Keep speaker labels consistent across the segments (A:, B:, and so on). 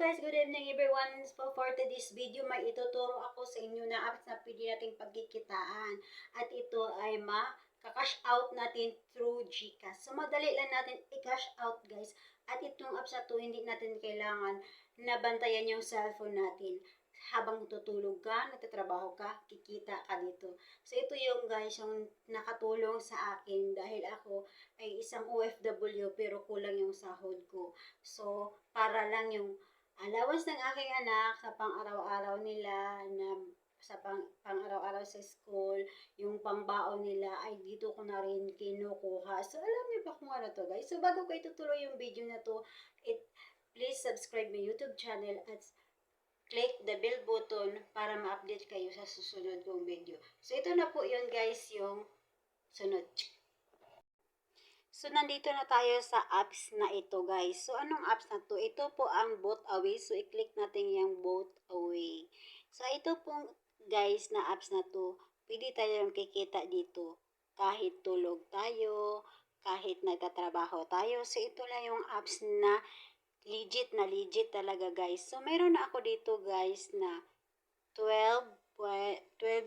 A: guys, good evening everyone. So for today's video, may ituturo ako sa inyo na apps na pwede nating pagkikitaan. At ito ay ma-cash out natin through GCash. So madali lang natin i-cash out guys. At itong apps na to, hindi natin kailangan nabantayan yung cellphone natin. Habang tutulog ka, nagtatrabaho ka, kikita ka dito. So ito yung guys, yung nakatulong sa akin dahil ako ay isang OFW pero kulang yung sahod ko. So, para lang yung allowance ng aking anak sa pang-araw-araw nila na sa pang, pang-araw-araw sa school, yung pangbaon nila ay dito ko na rin kinukuha. So, alam niyo ba kung ano to guys? So, bago ko itutuloy yung video na to, it, please subscribe my YouTube channel at click the bell button para ma-update kayo sa susunod kong video. So, ito na po yun guys, yung sunod. So, nandito na tayo sa apps na ito, guys. So, anong apps na to? Ito po ang Boat Away. So, i-click natin yung Boat Away. So, ito pong, guys, na apps na to, pwede tayong kikita dito. Kahit tulog tayo, kahit nagtatrabaho tayo. So, ito lang yung apps na legit na legit talaga, guys. So, meron na ako dito, guys, na 12, 12,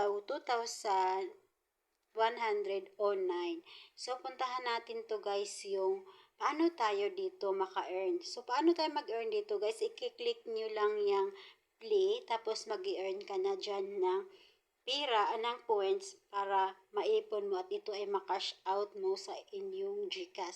A: uh, 2,000 109. So, puntahan natin to guys yung paano tayo dito maka-earn. So, paano tayo mag-earn dito guys? I-click nyo lang yung play, tapos mag earn ka na dyan ng pira, ng points para maipon mo at ito ay makash out mo sa inyong GCash.